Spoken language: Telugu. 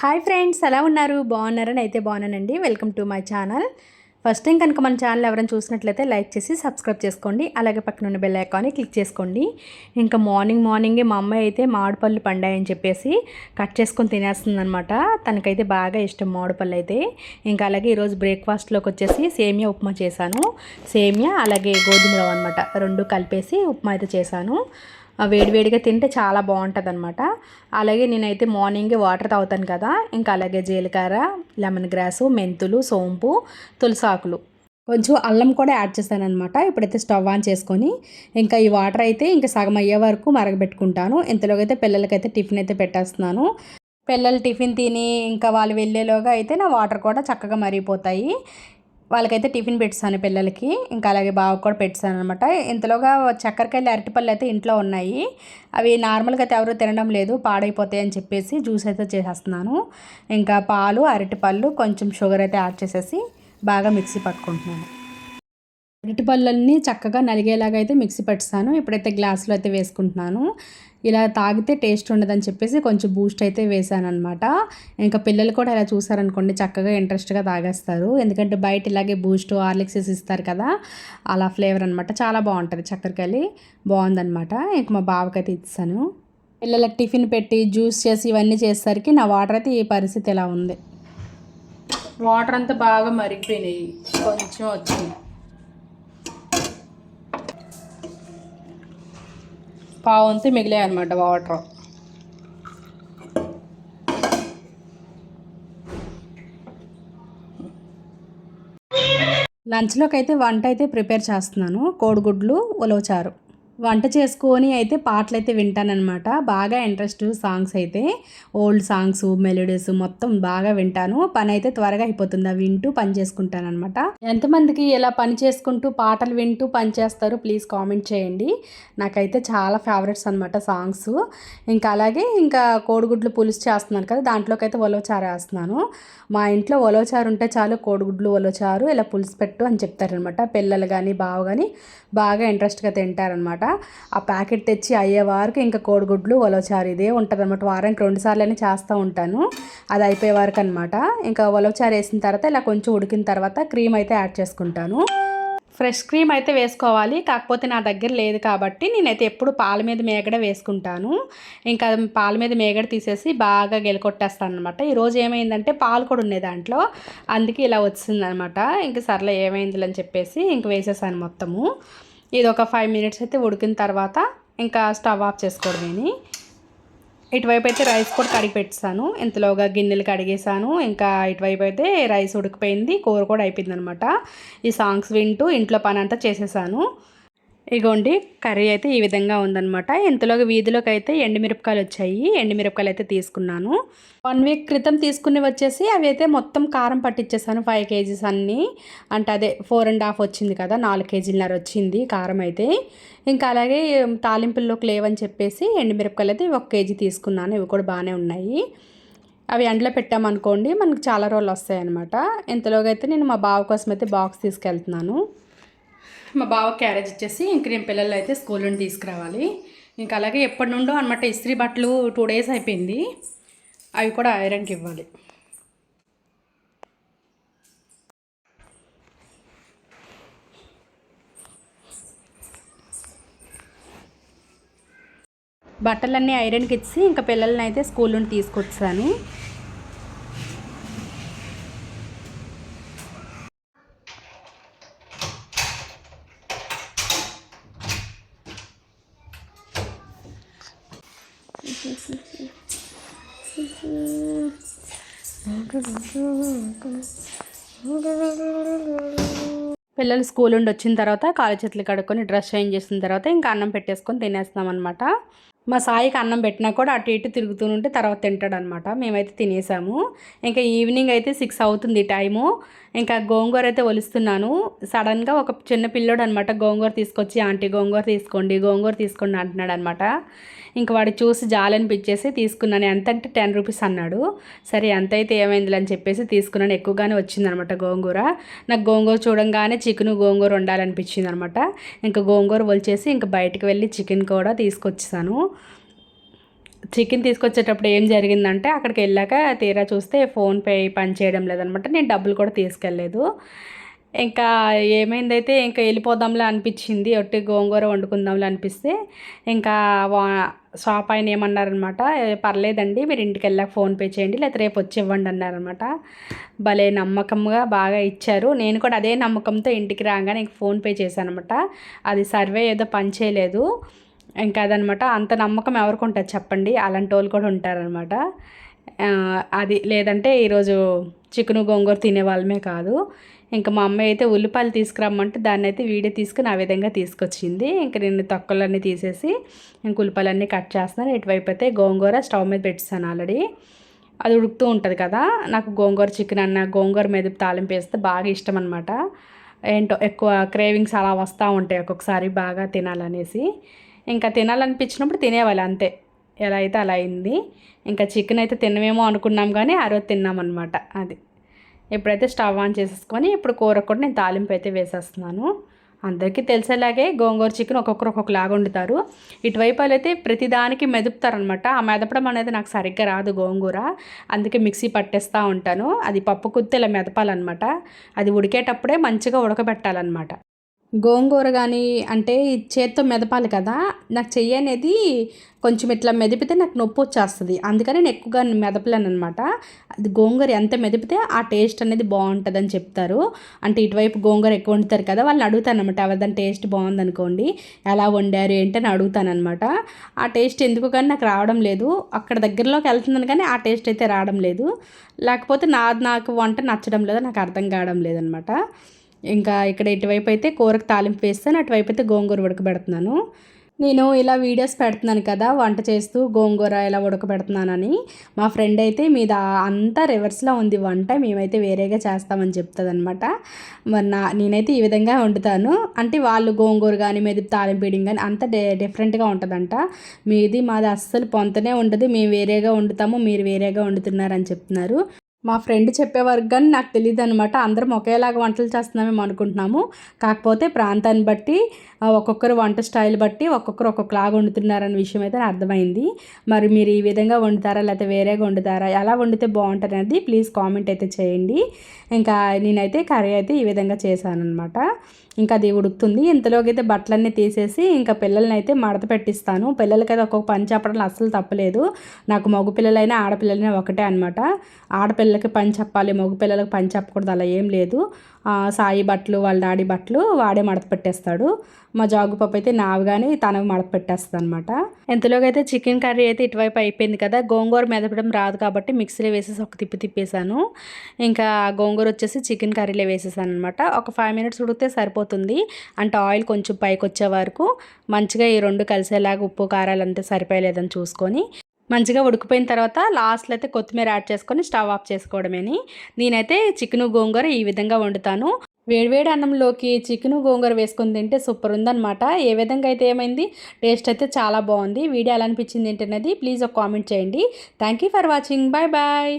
హాయ్ ఫ్రెండ్స్ ఎలా ఉన్నారు? బాగున్నారని అయితే బాగున్నానండి. Welcome to my channel. First time కనుక మన ఛానల్ ఎవరైనా చూసినట్లయితే లైక్ చేసి సబ్స్క్రైబ్ చేసుకోండి. అలాగే పక్కన ఉన్న బెల్ ఐకాన్ని క్లిక్ చేసుకోండి. ఇంకా మార్నింగ్ మార్నింగే మా అమ్మాయి అయితే మామిడిపళ్ళు పండాయని చెప్పేసి కట్ చేసుకొని తినేస్తుంది అనమాట తనకైతే బాగా ఇష్టం మామిడిపళ్ళు అయితే. ఇంకా అలాగే ఈరోజు బ్రేక్ఫాస్ట్లోకి వచ్చేసి సేమియా ఉప్మా చేశాను. సేమియా అలాగే గోధుమ రవ్వ అనమాట రెండు కలిపేసి ఉప్మా అయితే చేశాను. వేడివేడిగా తింటే చాలా బాగుంటుంది అనమాట అలాగే నేనైతే మార్నింగే వాటర్ తాగుతాను కదా ఇంకా అలాగే జీలకర్ర లెమన్ గ్రాసు మెంతులు సోంపు తులసాకులు. కొంచెం అల్లం కూడా యాడ్ చేస్తాను అనమాట ఇప్పుడైతే స్టవ్ ఆన్ చేసుకొని ఇంకా ఈ వాటర్ అయితే ఇంకా సగం అయ్యే వరకు మరగబెట్టుకుంటాను. ఇంతలోకి అయితే పిల్లలకైతే టిఫిన్ అయితే పెట్టేస్తున్నాను. పిల్లలు టిఫిన్ తిని ఇంకా వాళ్ళు వెళ్ళేలోగా అయితే నా వాటర్ కూడా చక్కగా మరిగిపోతాయి. వాళ్ళకైతే టిఫిన్ పెట్టాను పిల్లలకి. ఇంకా అలాగే బాగా కూడా పెట్టాను అనమాట ఇంతలోగా చక్కెరకాయలు అరటిపళ్ళు అయితే ఇంట్లో ఉన్నాయి. అవి నార్మల్గా అయితే ఎవరు తినడం లేదు పాడైపోతాయి అని చెప్పేసి జ్యూస్ అయితే చేసేస్తున్నాను. ఇంకా పాలు అరటిపళ్ళు కొంచెం షుగర్ అయితే యాడ్ చేసేసి బాగా మిక్సీ పట్టుకుంటున్నాను. అరటిపళ్ళని చక్కగా నలిగేలాగా అయితే మిక్సీ పెట్టాను ఇప్పుడైతే గ్లాసులో అయితే వేసుకుంటున్నాను. ఇలా తాగితే టేస్ట్ ఉండదని చెప్పేసి కొంచెం బూస్ట్ అయితే వేసాను అనమాట ఇంకా పిల్లలు కూడా ఇలా చూసారనుకోండి చక్కగా ఇంట్రెస్ట్గా తాగేస్తారు. ఎందుకంటే బయట ఇలాగే బూస్ట్ హార్లిక్సెస్ ఇస్తారు కదా అలా ఫ్లేవర్ అనమాట చాలా బాగుంటుంది చక్కెరకాయలు బాగుందనమాట ఇంక మా బావకైతే ఇస్తాను పిల్లలకు టిఫిన్ పెట్టి జ్యూస్ చేసి ఇవన్నీ చేసేసరికి నా వాటర్ అయితే ఈ పరిస్థితి ఇలా ఉంది. వాటర్ అంతా బాగా మరిగిపోయినాయి. కొంచెం వచ్చింది. పావంతి మిగిలాయి అనమాట వాటర్. లంచ్లోకి అయితే వంట అయితే ప్రిపేర్ చేస్తున్నాను. కోడిగుడ్లు ఉలవచారు. వంట చేసుకొని అయితే పాటలు అయితే వింటానమాట బాగా ఇంట్రెస్ట్ సాంగ్స్ అయితే. ఓల్డ్ సాంగ్స్ మెలోడీస్ మొత్తం బాగా వింటాను. పని అయితే త్వరగా అయిపోతుంది. అవి వింటూ పని చేసుకుంటానమాట ఎంతమందికి ఇలా పని చేసుకుంటూ పాటలు వింటూ పని చేస్తారు ప్లీజ్ కామెంట్ చేయండి. నాకైతే చాలా ఫేవరెట్స్ అనమాట సాంగ్స్. ఇంకా అలాగే ఇంకా కోడిగుడ్లు పులుసు చేస్తున్నాను కదా దాంట్లోకి అయితే ఒలవచారు వేస్తున్నాను. మా ఇంట్లో ఒలవచారు ఉంటే చాలు కోడిగుడ్లు ఒలవచారు ఇలా పులుసు పెట్టు అని చెప్తారనమాట పిల్లలు కానీ బావ కానీ బాగా ఇంట్రెస్ట్గా తింటారనమాట ఆ ప్యాకెట్ తెచ్చి అయ్యే వరకు ఇంకా కోడిగుడ్లు ఒలవచారు ఇదే ఉంటుంది అనమాట వారానికి రెండు సార్లు చేస్తూ ఉంటాను. అది అయిపోయే వరకు అనమాట ఇంకా ఒలవచారు వేసిన తర్వాత ఇలా కొంచెం ఉడికిన తర్వాత క్రీమ్ అయితే యాడ్ చేసుకుంటాను. ఫ్రెష్ క్రీమ్ అయితే వేసుకోవాలి. కాకపోతే నా దగ్గర లేదు కాబట్టి నేనైతే ఎప్పుడు పాల మీద మేగడ వేసుకుంటాను. ఇంకా పాల మీద మేగడ తీసేసి బాగా గెలకొట్టేస్తాను అనమాట ఈరోజు ఏమైందంటే పాలు కూడా ఉన్నాయి దాంట్లో. అందుకే ఇలా వచ్చిందనమాట ఇంక సర్లే ఏమైంది అని చెప్పేసి ఇంక వేసేసాను మొత్తము. ఇది ఒక ఫైవ్ మినిట్స్ అయితే ఉడికిన తర్వాత ఇంకా స్టవ్ ఆఫ్ చేసుకోవడమేని ఇటువైపు అయితే రైస్ కూడా కడిగి పెట్టాను ఇంతలోగా గిన్నెలు కడిగేసాను ఇంకా ఇటువైపు అయితే రైస్ ఉడికిపోయింది. కూర కూడా అయిపోయింది అనమాట ఈ సాంగ్స్ వింటూ ఇంట్లో పని అంతా చేసేసాను ఇగోండి కర్రీ అయితే ఈ విధంగా ఉందనమాట ఇంతలోగా వీధిలోకి అయితే ఎండుమిరపకాయలు వచ్చాయి. ఎండుమిరపకాయలు అయితే తీసుకున్నాను. వన్ వీక్ క్రితం తీసుకుని వచ్చేసి అవి అయితే మొత్తం కారం పట్టించేసాను ఫైవ్ కేజీస్ అన్నీ. అంటే అదే ఫోర్ అండ్ హాఫ్ వచ్చింది కదా నాలుగు కేజీలన్నర వచ్చింది కారం అయితే. ఇంకా అలాగే తాలింపుల్లోకి లేవని చెప్పేసి ఎండుమిరపకాయలు అయితే ఒక కేజీ తీసుకున్నాను. ఇవి కూడా బాగానే ఉన్నాయి. అవి ఎండలో పెట్టామనుకోండి మనకు చాలా రోజులు వస్తాయి అనమాట ఇంతలోగా అయితే నేను మా బావ కోసం అయితే బాక్స్ తీసుకెళ్తున్నాను. మా బావ క్యారేజ్ ఇచ్చేసి ఇంక నేను పిల్లలు అయితే స్కూల్ నుండి తీసుకురావాలి. ఇంకా అలాగే ఎప్పటి నుండో అనమాట ఇస్త్రీ బట్టలు టూ డేస్ అయిపోయింది. అవి కూడా ఐరన్కి ఇవ్వాలి. బట్టలన్నీ ఐరన్కి ఇచ్చి ఇంకా పిల్లల్ని అయితే స్కూల్ నుండి తీసుకొచ్చాను. పిల్లలు స్కూల్ నుండి వచ్చిన తర్వాత కాలు చేతులు కడుక్కొని డ్రెస్ చేంజ్ చేసిన తర్వాత ఇంకా అన్నం పెట్టేసుకొని తినేస్తాం అనమాట మా సాయికి అన్నం పెట్టినా కూడా అటు ఇటు తిరుగుతూనుంటే తర్వాత తింటాడు అనమాట మేమైతే తినేసాము. ఇంకా ఈవినింగ్ అయితే సిక్స్ అవుతుంది టైము. ఇంకా గోంగూర అయితే ఒలుస్తున్నాను. సడన్గా ఒక చిన్న పిల్లోడు అనమాట గోంగూర తీసుకొచ్చి ఆంటీ గోంగూర తీసుకోండి గోంగూర తీసుకోండి అంటున్నాడు అనమాట ఇంక వాడు చూసి జాలనిపించేసి తీసుకున్నాను ఎంత అంటే టెన్ రూపీస్ అన్నాడు. సరే ఎంత అయితే ఏమైంది అని చెప్పేసి తీసుకున్నాను. ఎక్కువగానే వచ్చిందనమాట గోంగూర. నాకు గోంగూర చూడంగానే చికెన్ గోంగూర వండాలనిపించింది అనమాట ఇంకా గోంగూర వలిచేసి ఇంకా బయటకు వెళ్ళి చికెన్ కూడా తీసుకొచ్చాను చికెన్ తీసుకొచ్చేటప్పుడు ఏం జరిగిందంటే అక్కడికి వెళ్ళాక తీరా చూస్తే ఫోన్పే పని చేయడం లేదనమాట. నేను డబ్బులు కూడా తీసుకెళ్ళలేదు. ఇంకా ఏమైందైతే ఇంకా వెళ్ళిపోదాంలే అనిపించింది. ఒట్టి గోంగూర వండుకుందాంలే అనిపిస్తే ఇంకా వా షాప్ ఆయన ఏమన్నారనమాట పర్లేదండి మీరు ఇంటికి వెళ్ళాక ఫోన్పే చేయండి లేకపోతే రేపు వచ్చి ఇవ్వండి అన్నారనమాట. భలే నమ్మకంగా బాగా ఇచ్చారు. నేను కూడా అదే నమ్మకంతో ఇంటికి రాగానే ఇంక ఫోన్పే చేశాను అనమాట అది సర్వే ఏదో పని చేయలేదు. ఇంకా అదనమాట. అంత నమ్మకం ఎవరికి ఉంటుంది చెప్పండి. అలాంటి వాళ్ళు కూడా ఉంటారనమాట. అది లేదంటే ఈరోజు చికెను గోంగూర తినే వాళ్ళమే కాదు. ఇంకా మా అమ్మాయి అయితే ఉల్లిపాయలు తీసుకురమ్మంటే దాన్ని అయితే వీడియో తీసుకుని ఆ విధంగా తీసుకొచ్చింది. ఇంక నేను తొక్కలన్నీ తీసేసి ఇంక ఉల్లిపాయలన్నీ కట్ చేస్తున్నాను. ఇటువైపు అయితే గోంగూర స్టవ్ మీద పెట్టాను ఆల్రెడీ. అది ఉడుకుతూ ఉంటుంది కదా. నాకు గోంగూర చికెన్ అన్న గోంగూర మీద తాలింపు వేస్తే బాగా ఇష్టం అనమాట ఏంటో ఎక్కువ క్రేవింగ్స్ అలా వస్తూ ఉంటాయి ఒక్కొక్కసారి బాగా తినాలనేసి. ఇంకా తినాలనిపించినప్పుడు తినేవాళ్ళు అంతే. ఎలా అయితే అలా అయింది. ఇంకా చికెన్ అయితే తినమేమో అనుకున్నాం కానీ ఆ రోజు తిన్నామన్నమాట అది. ఇప్పుడైతే స్టవ్ ఆన్ చేసేసుకొని ఇప్పుడు కూర కూడా నేను తాలింపు అయితే వేసేస్తున్నాను. అందరికీ తెలిసేలాగే గోంగూర చికెన్ ఒక్కొక్కరు ఒక్కొక్కలాగా వండుతారు. ఇటువైపు అయితే ప్రతిదానికి మెదుపుతారనమాట ఆ మెదపడం అనేది నాకు సరిగ్గా రాదు గోంగూర. అందుకే మిక్సీ పట్టేస్తూ ఉంటాను. అది పప్పు కుత్తి ఇలా మెదపాలన్నమాట. అది ఉడికేటప్పుడే మంచిగా ఉడకబెట్టాలన్నమాట. గోంగూర కానీ అంటే చేత్తో మెదపాలి కదా నాకు చెయ్యి అనేది కొంచెం ఇట్లా మెదిపితే నాకు నొప్పి వచ్చేస్తుంది. అందుకని నేను ఎక్కువగా మెదపలేను అనమాట అది గోంగూర ఎంత మెదిపితే ఆ టేస్ట్ అనేది బాగుంటుందని చెప్తారు. అంటే ఇటువైపు గోంగూర ఎక్కువ వండుతారు కదా వాళ్ళని అడుగుతాను అనమాట ఎవరిదని టేస్ట్ బాగుందనుకోండి ఎలా వండారు ఏంటని అడుగుతాను అనమాట ఆ టేస్ట్ ఎందుకు కానీ నాకు రావడం లేదు. అక్కడ దగ్గరలోకి వెళ్తుందని కానీ ఆ టేస్ట్ అయితే రావడం లేదు. లేకపోతే నా నాకు వంట నచ్చడం లేదు నాకు అర్థం కావడం లేదనమాట ఇంకా ఇక్కడ ఇటువైపు అయితే కూరకు తాలింపు వేస్తాను అటువైపు అయితే గోంగూర ఉడకబెడుతున్నాను. నేను ఇలా వీడియోస్ పెడుతున్నాను కదా వంట చేస్తూ గోంగూర ఇలా ఉడకబెడుతున్నానని. మా ఫ్రెండ్ అయితే మీద అంతా రివర్స్లో ఉంది వంట మేమైతే వేరేగా చేస్తామని చెప్తుంది అనమాట మరి నా నేనైతే ఈ విధంగా వండుతాను. అంటే వాళ్ళు గోంగూర కానీ మీద తాలింపీడింగ్ కానీ అంత డిఫరెంట్గా ఉంటుందంట. మీది మాది అస్సలు పొంతనే ఉండదు మేము వేరేగా వండుతాము మీరు వేరేగా వండుతున్నారని చెప్తున్నారు. మా ఫ్రెండ్ చెప్పేవారు కానీ నాకు తెలియదు అనమాట అందరం ఒకేలాగా వంటలు చేస్తున్నామేమో అనుకుంటున్నాము. కాకపోతే ప్రాంతాన్ని బట్టి ఒక్కొక్కరు వంట స్టైల్ బట్టి ఒక్కొక్కరు ఒక్కొక్కలాగా వండుతున్నారన్న విషయం అయితే అర్థమైంది. మరి మీరు ఈ విధంగా వండుతారా లేకపోతే వేరేగా వండుతారా ఎలా వండితే బాగుంటుంది అనేది ప్లీజ్ కామెంట్ అయితే చేయండి. ఇంకా నేనైతే కర్రీ అయితే ఈ విధంగా చేశాను అనమాట ఇంకా అది ఉడుకుతుంది. ఇంతలోకి అయితే బట్టలన్నీ తీసేసి ఇంకా పిల్లల్ని అయితే మడత పెట్టిస్తాను. పిల్లలకైతే ఒక్కొక్క పని చెప్పడం అస్సలు తప్పలేదు. నాకు మగపిల్లలైనా ఆడపిల్లలైనా ఒకటే అనమాట ఆడపిల్లలకి పని చెప్పాలి మగపిల్లలకి పని చెప్పకూడదు అలా ఏం లేదు. సాయి బట్టలు వాళ్ళ డాడీ బట్టలు వాడే మడత పెట్టేస్తాడు. మా జాగు పప్పు అయితే నావి కానీ తనవి మడత పెట్టేస్తుంది అనమాట ఎంతలోకైతే అయితే చికెన్ కర్రీ అయితే ఇటువైపు అయిపోయింది కదా గోంగూర మెదపడం రాదు కాబట్టి మిక్సీలో వేసేసి ఒక తిప్పి తిప్పేశాను. ఇంకా గోంగూర వచ్చేసి చికెన్ కర్రీలో వేసేసాను అనమాట ఒక ఫైవ్ మినిట్స్ ఉడికితే సరిపోతుంది. అంటే ఆయిల్ కొంచెం పైకి వచ్చే వరకు మంచిగా ఈ రెండు కలిసేలాగా ఉప్పు కారాలు అంతా సరిపోయలేదని చూసుకొని మంచిగా ఉడికిపోయిన తర్వాత లాస్ట్లో అయితే కొత్తిమీర యాడ్ చేసుకొని స్టవ్ ఆఫ్ చేసుకోవడమేని. నేనైతే చికెను గోంగూర ఈ విధంగా వండుతాను. వేడివేడి అన్నంలోకి చికెను గోంగూర వేసుకొని తింటే సూపర్ ఉందనమాట ఏ విధంగా అయితే ఏమైంది? టేస్ట్ అయితే చాలా బాగుంది. వీడియో ఎలా అనిపించింది ఏంటనేది ప్లీజ్ ఒక కామెంట్ చేయండి. Thank for watching. Bye bye.